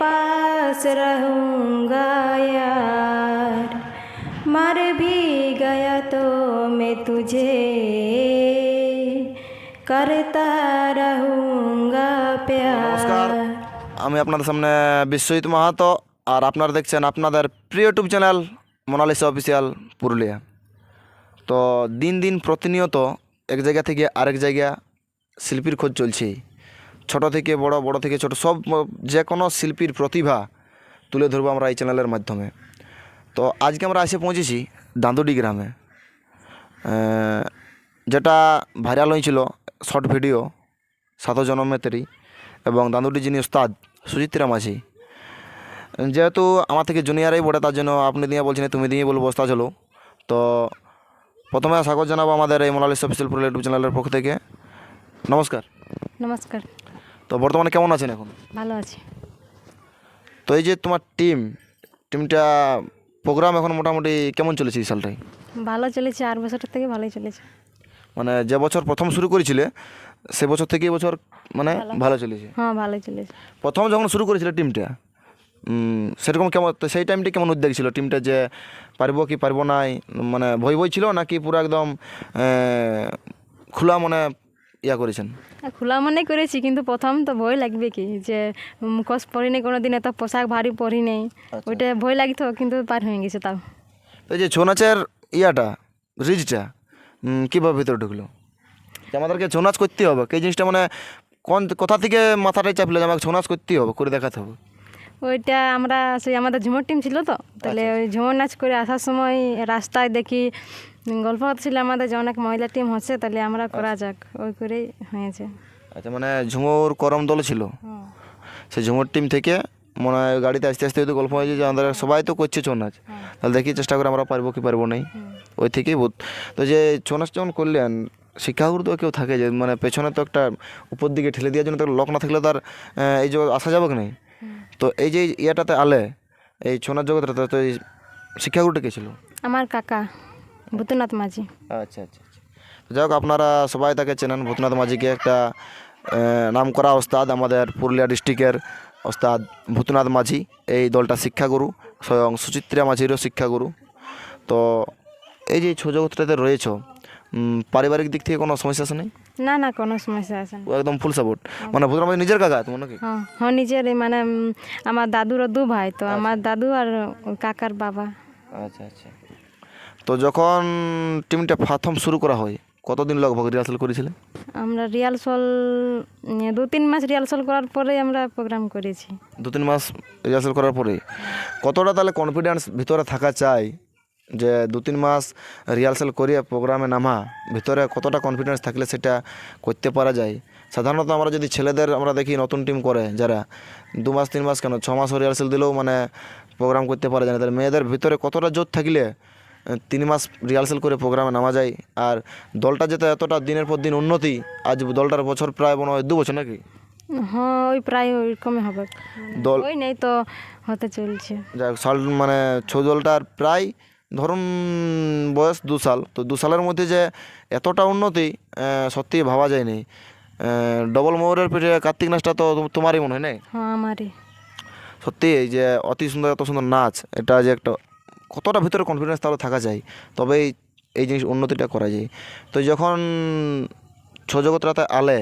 पास रहूँगा यार मर भी गया तो मैं तुझे करता रहूँगा নমস্কার प्यार আমি আপনাদের সামনে বিশ্বজিৎ মাহাতো আর আপনারা দেখছেন আপনাদের প্রিয় YouTube channel Monalisa official Purulia তো দিন দিন প্রতিনিয়ত এক জায়গা থেকে আরেক জায়গা শিল্পীর খোঁজ চলছে ছোট থেকে বড় বড় থেকে ছোট, সব যে কোনো শিল্পীর প্রতিভা তুলে ধরবো আমরা এই চ্যানেলের মাধ্যমে। তো আজকে আমরা এসে পৌঁছেছি দাঁদুডি গ্রামে। যেটা ভাইরাল হয়েছিল, শর্ট ভিডিও, সাত জনমেতেরই এবং দাঁদুডি যিনি ওস্তাদ সুচিত্রা মাঝি যেহেতু আমার থেকে জুনিয়রাই বটে, তার জন্য আপনি দিয়ে বলছেন, তুমি দিয়ে বলব, ওস্তাদ হলো। তো প্রথমে স্বাগত জানাব আমাদের এই মোনালিস অফিসিয়াল পুরুলিয়া ইউটিউব চ্যানেলের পক্ষ থেকে। নমস্কার। নমস্কার। তো বর্তমানে কেমন আছেন এখন? ভালো আছি। তো এই যে তোমার টিম টিমটা প্রোগ্রাম এখন মোটামুটি কেমন চলেছে এই সালটাই ভালো চলেছে আর বছর থেকে ভালোই চলেছে। মানে যে বছর প্রথম শুরু করেছিলে সে বছর থেকে এই বছর মানে ভালো। চলেছে। হ্যাঁ ভালোই চলেছে। প্রথম যখন শুরু করেছিল টিমটা সেরকম কেমন তো সেই টাইমটা কেমন উদ্যোগ ছিল? টিমটা যে পারব কি পারব নাই মানে ভয় ভয় ছিল নাকি পুরো একদম খোলা মনে ইয়া করেছেন? খোলা মনে করেছি কিন্তু প্রথম তো ভয় লাগবে কি যে মুখোশ পরিনি কোনো দিন এত পোশাক ভারী পরি নেই ওইটা ভয় লাগতো কিন্তু পার হয়ে গেছে তাও। তো এই যে ছৌ নাচের ইয়াটা রিজটা কীভাবে ভিতরে ঢুকলো? যে আমাদেরকে ছৌ নাচ করতে হবে এই জিনিসটা মানে কোন কোথা থেকে মাথাটাই চাপলো যে আমাকে ছৌ নাচ করতেই হবে করে দেখাতে হবে? ওইটা আমরা সেই আমাদের ঝুমুর টিম ছিল তো তাহলে ওই ঝুমুর নাচ করে আসার সময় রাস্তায় দেখি গল্প হচ্ছিল আমাদের যে অনেক মহিলা টিম হচ্ছে তাহলে আমরা করা যাক। ওই করেই হয়েছে। আচ্ছা মানে ঝুমুর করম দল ছিল? সেই ঝুমুর টিম থেকে মনে হয় গাড়িতে আস্তে আস্তে হয়তো গল্প হয়েছে যে আমাদের সবাই তো করছে ছৌ নাচ তাহলে দেখি চেষ্টা করে আমরা পারব কি পারব নাই। ওই থেকেই বোধ তো যে ছৌ নাচ যখন করলেন শিক্ষাগুরু তো কেউ থাকে যে মানে পেছনে তো একটা উপর দিকে ঠেলে দেওয়ার জন্য তো লোক না থাকলে তার এই যে আসা যাবে কি নাই? তো এই যে ইয়েটাতে আলে এই ছৌ নাচ জগৎটাতে তো এই শিক্ষাগুরুটা কে ছিল? আমার কাকা। ভূতনাথ মাঝি। আচ্ছা আচ্ছা আচ্ছা। যাই হোক আপনারা সবাই তাকে চেনেন ভূতনাথ মাঝিকে একটা নাম করা ওস্তাদ আমাদের পুরুলিয়া ডিস্ট্রিক্টের ওস্তাদ ভূতনাথ মাঝি এই দলটা শিক্ষাগুরু স্বয়ং সুচিত্রা মাঝিরও শিক্ষাগুরু। তো এই যে জগৎটাতে রয়েছ পারিবারিক দিক থেকে কোনো সমস্যা আছে নেই? না না কোনো সমস্যা আছে না। একদম ফুল সাপোর্ট মানে ভূতনাথ মাঝি নিজের কাকা তোমার নাকি? হ্যাঁ হ্যাঁ নিজের মানে আমার দাদুরও দু ভাই তো আমার দাদু আর কাকার বাবা। আচ্ছা আচ্ছা। তো যখন টিমটা প্রথম শুরু করা হয় কতদিন লগভগ রিহার্সাল করেছিলেন? আমরা রিহার্সাল দু তিন মাস রিহার্সাল করার পরে আমরা প্রোগ্রাম করেছি। দু তিন মাস রিহার্সাল করার পরে কতটা তাহলে কনফিডেন্স ভিতরে থাকা চাই যে দু তিন মাস রিহার্সাল করিয়ে প্রোগ্রামে নামা ভিতরে কতটা কনফিডেন্স থাকলে সেটা করতে পারা যায়? সাধারণত আমরা যদি ছেলেদের আমরা দেখি নতুন টিম করে যারা দু মাস তিন মাস কেন? ছ মাস রিহার্সাল দিলেও মানে প্রোগ্রাম করতে পারা যায় না। তাহলে মেয়েদের ভিতরে কতটা জোর থাকলে তিন মাস রিহার্সাল করে প্রোগ্রামে নামা যায়। আর দলটা যেতে এতটা দিনের পর দিন উন্নতি আজ দলটার বছর প্রায় মনে হয় দু বছর নাকি? হ্যাঁ ওই প্রায় ওইরকমই হবে। দল ওই নেই তো হতে চলছে। যাই হোক, সাল মানে ছৌ দলটার প্রায় ধরুন বয়স দু সাল। তো দু সালের মধ্যে যে এতটা উন্নতি সত্যি ভাবা যায়নি। ডবল ময়ূরের পিঠে কার্তিক নাচটা তো তোমারই মনে হয় না হ্যাঁ আমারই। সত্যি এই যে অতি সুন্দর এত সুন্দর নাচ এটা যে একটা কতটা ভিতরে কনফিডেন্স তাহলে থাকা যায়? তবেই এই জিনিস উন্নতিটা করা যায়। তো যখন ছৌ জগৎটাতে আলে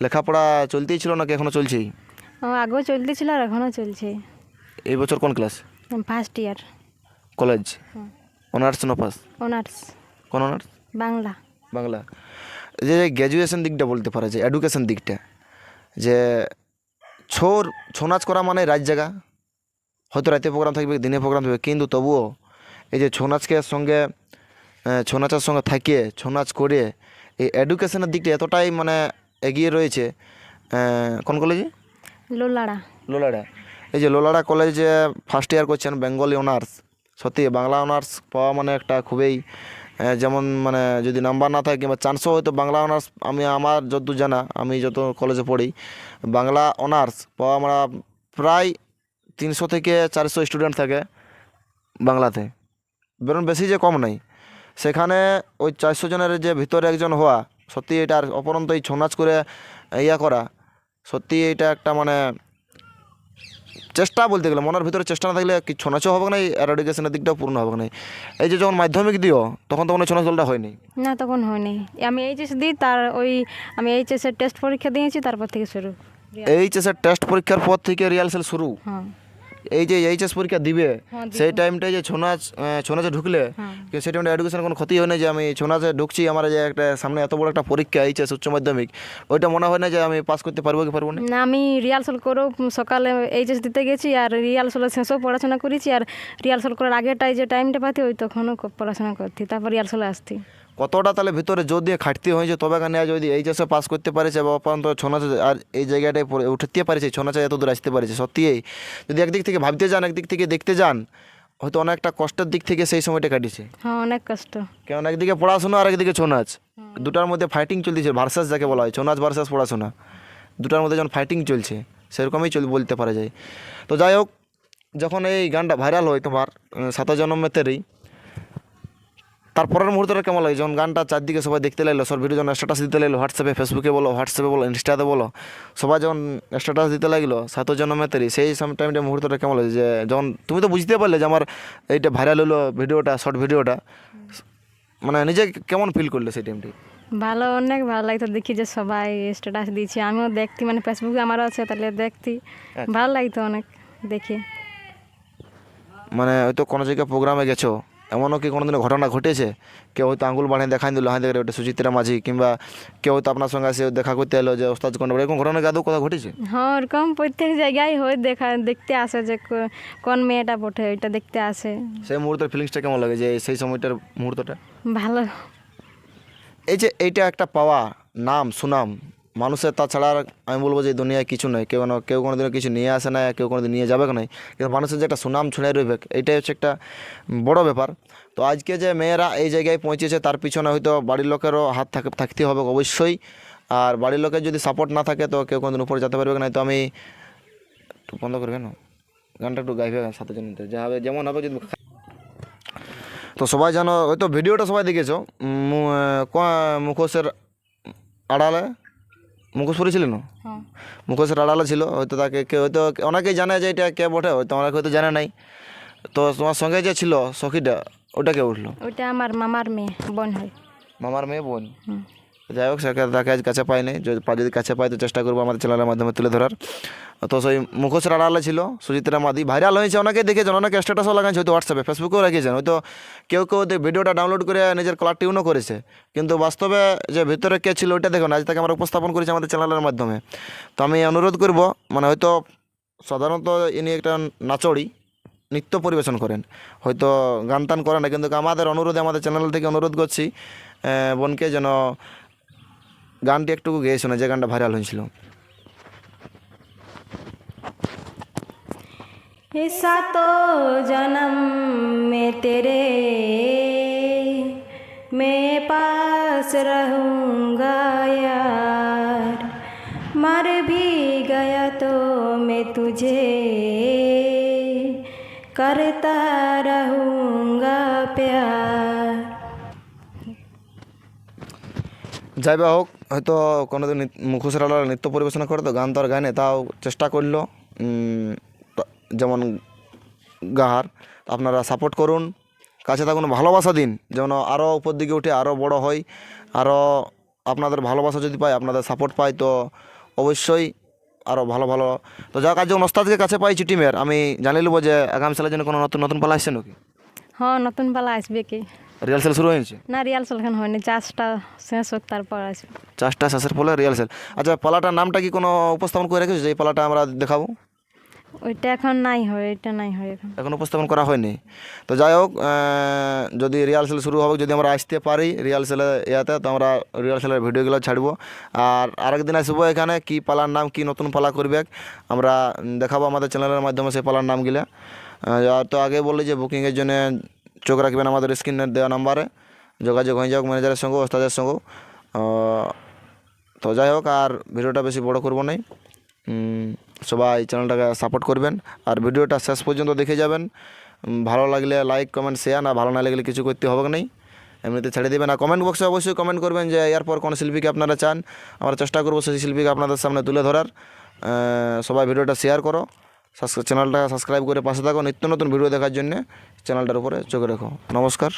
লেখাপড়া চলতেই ছিল নাকি এখনও চলছেই? আগেও চলতেছিল আর এখনও চলছে। এই বছর কোন class first year college. Honours না পাস অনার্স। কোন অনার্স? বাংলা। বাংলা। যে গ্র্যাজুয়েশন দিকটা বলতে পারে যে এডুকেশন দিকটা যে ছোর ছৌ নাচ করা মানে রাত জায়গা হয়তো রাতে প্রোগ্রাম থাকবে দিনে প্রোগ্রাম থাকবে কিন্তু তবুও এই যে ছৌ নাচকে সঙ্গে ছৌ নাচের সঙ্গে থাকিয়ে ছৌ নাচ করে এই এডুকেশনের দিকটা এতটাই মানে এগিয়ে রয়েছে কোন কলেজে লোলাড়া। লোলাড়া। এই যে লোলাড়া কলেজে ফার্স্ট ইয়ার করছেন বেঙ্গলি অনার্স সত্যি বাংলা অনার্স পাওয়া মানে একটা খুবই যেমন মানে যদি নাম্বার না থাকে কিংবা চান্সও হয়তো বাংলা অনার্স আমি আমার যতদূর জানা আমি যত কলেজে পড়ি বাংলা অনার্স পাওয়া আমরা প্রায় তিনশো থেকে চারশো স্টুডেন্ট থাকে বাংলাতে। বেরোন বেশি যে কম নাই। সেখানে ওই চারশো জনের যে ভিতরে একজন হওয়া সত্যি এটার অপরন্ত এই ছৌ নাচ করে ইয়া করা সত্যি এটা একটা মানে চেষ্টা বলতে গেলে মনের ভিতরে চেষ্টা না থাকলে কি ছৌ নাচও হবে না অ্যারোডিকেশনের দিকটাও পূর্ণ হবে না এই যে যখন মাধ্যমিক দিও তখন তো হয় ছৌ নাচ দলটা হয়নি না তখন হয়নি আমি এইচএস দিই তার ওই আমি এইচএসের টেস্ট পরীক্ষা দিয়েছি তারপর থেকে শুরু। এইচএসের টেস্ট পরীক্ষার পর থেকে রিহার্সাল শুরু। হ্যাঁ। এই যে এইচএস পরীক্ষা দিবে হ্যাঁ, সেই টাইমটায় যে ছৌ নাচ আহ, ছৌ নাচে ঢুকলে হ্যাঁ। সেই টাইমটা এডুকেশন কোনো ক্ষতি হয় না যে আমি ছৌ নাচে ঢুকছি আমার যে একটা সামনে এত বড় একটা পরীক্ষা এইচএস উচ্চ মাধ্যমিক ওইটা মনে হয় না যে আমি পাস করতে পারব কি পারব না? না আমি রিহার্সাল করেও সকালে এইচএস দিতে গেছি আর রিহার্সালের শেষেও পড়াশোনা করেছি আর রিহার্সাল করার আগেরটাই যে টাইমটা পাতি ওই তখনও পড়াশোনা করতি তারপর রিহার্সালে আসতি কতটা তাহলে ভিতরে জোর দিয়ে খাটতে হয়েছে? তবে কেন যদি এইচএসে পাস করতে পারেছে বা অপরন্ত ছৌ নাচে আর এই জায়গাটায় উঠতে পারেছে ছৌ নাচে এত দূর আসতে পারেছে সত্যি যদি একদিক থেকে ভাবতে যান একদিক থেকে দেখতে যান হয়তো অনেকটা কষ্টের দিক থেকে সেই সময়টা কাটিয়েছে। হ্যাঁ অনেক কষ্ট। কারণ একদিকে পড়াশোনা আর একদিকে ছৌ নাচ দুটার মধ্যে ফাইটিং চলতেছে ভার্সাস যাকে বলা হয় ছৌ নাচ ভার্সাস পড়াশোনা। দুটার মধ্যে যখন ফাইটিং চলছে সেরকমই চল বলতে পারা যায়। তো যাই হোক যখন এই গানটা ভাইরাল হয় তোমার সাত জন্মেতেরই তারপরের মুহূর্তটা কেমন লাগে? যখন গানটা চারদিকে সবাই দেখতে লাগল সব ভিডিও যখন স্ট্যাটাস দিতে লাগল হোয়াটসঅ্যাপে ফেসবুকে বলো হোয়াটসঅ্যাপে বলো ইনস্টাতে বলো সবাই যখন স্ট্যাটাস দিতে লাগল সাত জন্মেতেরই সেই সাম টাইমটা মুহূর্তটা কেমন লাগে? যে যখন তুমি তো বুঝতে পারলে যে আমার এইটা ভাইরাল হলো ভিডিওটা শর্ট ভিডিওটা মানে নিজে কেমন ফিল করলে সেই টাইমটি ভালো অনেক ভালো লাগতো। দেখি যে সবাই স্ট্যাটাস দিচ্ছে আমিও দেখতি মানে ফেসবুকে আমারও আছে তাহলে দেখতি। ভালো লাগতো অনেক দেখি। মানে হয়তো কোনো জায়গায় প্রোগ্রামে গেছো এমনও কি কোনোদিন ঘটনা ঘটেছে? কেউ হয়তো আঙুল বাড়িয়ে দেখাই দিল হ্যাঁ দেখে ওটা সুচিত্রা মাঝি কিংবা কেউ হয়তো আপনার সঙ্গে এসে দেখা করতে এলো যে ওস্তাদ কোন এরকম ঘটনা আদৌ কথা ঘটেছে? হ্যাঁ ওরকম প্রত্যেক জায়গায় হয় দেখা দেখতে আসে যে কোন মেয়েটা পঠে ওইটা দেখতে আসে। সেই মুহূর্তের ফিলিংসটা কেমন লাগে যে সেই সময়টার মুহূর্তটা? ভালো। এই যে এইটা একটা পাওয়া নাম সুনাম মানুষের তাছাড়া আর আমি বলব যে দুনিয়ায় কিছু নয় কেউ না কেউ কোনোদিনও কিছু নিয়ে আসে না, কেউ কোনো দিন নিয়ে যাবে না। কিন্তু মানুষের যে একটা সুনাম ছড়াই রইবে এইটাই হচ্ছে একটা বড় ব্যাপার। তো আজকে যে মেয়েরা এই জায়গায় পৌঁছেছে, তার পিছনে হয়তো বাড়ির লোকেরও হাত থাক- থাকতে হবে অবশ্যই। আর বাড়ির লোকের যদি সাপোর্ট না থাকে, তো কেউ কোনো দিন উপরে যেতে পারবে না। তো আমি একটু বন্ধ করবে না? গানটা একটু গাইবে সাথে জন্য। যা হবে, যেমন হবে, যদি তো সবাই জানো হয়তো ভিডিওটা সবাই দেখেছ? মুখোশের আড়ালে? মুখোশ পরেছিলেন না? মুখোশের আড়ালা ছিল হয়তো তাকে কেউ হয়তো অনেকেই জানে যে এটা কে বটে হয়তো অনেকে হয়তো জানে নাই। তো তোমার সঙ্গে যে ছিল সখীটা ওটা কে উঠল ওটা আমার মামার মেয়ে বোন হয়। মামার মেয়ে বোন? হুম। যাই হোক সেকে তাকে আজ কাছে পাইনি যদি কাছে পাই, তো চেষ্টা করব আমাদের চ্যানেলের মাধ্যমে তুলে ধরার। তো সেই মুখোশের আড়ালে ছিল সুচিত্রা মাদি ভাইরাল হয়েছে অনেকে দেখেছেন, অনেকে স্ট্যাটাসও লাগাইছে, হয়তো হোয়াটসঅ্যাপে ফেসবুকেও রেখেছেন। হয়তো কেউ কেউ ভিডিওটা ডাউনলোড করে নিজের কলার টিউনও করেছে। কিন্তু বাস্তবে যে ভিতরে কে ছিল, ওইটা দেখুন, আজ তাকে আমরা উপস্থাপন করেছি আমাদের চ্যানেলের মাধ্যমে। তো আমি অনুরোধ করব মানে হয়তো সাধারণত ইনি একটা নাচড়ি, নৃত্য পরিবেশন করেন। হয়তো গান টান করেন না, কিন্তু আমাদের অনুরোধে, আমাদের চ্যানেল থেকে অনুরোধ করছি বোনকে যেন গানটি একটু গেয়ে শোনে যে গানটা ভাইরাল হয়েছিল इस तो जन्म में तेरे मैं पास रहूँगा यार मर भी गया तो मैं तुझे करता रहूँगा प्यार যাই বা হোক হয়তো কোনোদিন মুখোশের আলাদা নৃত্য পরিবেশনা করে তো গান তো আর গানে তাও চেষ্টা করল যেমন গাহার আপনারা সাপোর্ট করুন, কাছে থাকুন, ভালোবাসা দিন, যেন আরও উপর দিকে উঠে আরও বড় হয় আরও আপনাদের ভালোবাসা যদি পাই, আপনাদের সাপোর্ট পাই, তো অবশ্যই আরও ভালো ভালো। তো যাক, আজ যখন ওস্তাদকে কাছে পাইছি টিমের, আমি জানিয়ে নেব যে আগামী সালের জন্য কোনো নতুন নতুন পালা আসছে নাকি? হ্যাঁ নতুন পালা আসবে কি? রিহার্সাল শুরু হয়েছে? না রিয়ালসেল এখন হয়নি। চাষটা শেষ হোক তারপর আসবে চাষটা শেষের ফলে রিহার্সাল আচ্ছা পালাটার নামটা কি কোনো উপস্থাপন করে রেখেছো? যে পালাটা আমরা দেখাবো? ওইটা এখন নাই হয় এটা নাই হয় এখন। এখন উপস্থাপন করা হয়নি। তো যাই হোক যদি রিহার্সেল শুরু হবে যদি আমরা আসতে পারি রিহার্সেলে ইয়াতে তো আমরা রিহার্সেলের ভিডিওগুলো ছাড়বো। আর আরেকদিন আসব এখানে কি পালার নাম কি নতুন পালা করবে আমরা দেখাবো আমাদের চ্যানেলের মাধ্যমে সেই পালার নামগুলো। তো আগে বললি যে বুকিংয়ের জন্য চোখ রাখবেন আমাদের স্ক্রিনের দেওয়া নাম্বারে। যোগাযোগ হয়ে যাক ম্যানেজারের সঙ্গে ওস্তাদের সঙ্গে। আহ, তো যাই হোক আর ভিডিওটা বেশি বড় করব নাই। উম, সবাই চ্যানেলটাকে সাপোর্ট করবেন। আর ভিডিওটা শেষ পর্যন্ত দেখে যাবেন। ভালো লাগলে লাইক কমেন্ট শেয়ার না ভালো না লাগলে কিছু করতে হবে না এমনিতে ছেড়ে দেবেন। আর কমেন্ট বক্সে অবশ্যই কমেন্ট করবেন যে এরপর কোন শিল্পীকে আপনারা চান? আমরা চেষ্টা করব সেই শিল্পীকে আপনাদের সামনে তুলে ধরার। সবাই ভিডিওটা শেয়ার করো। চ্যানেলটা সাবস্ক্রাইব করে পাশে থাকো নিত্য নতুন ভিডিও দেখার জন্য। চ্যানেলটার উপরে চোখে রেখো। নমস্কার।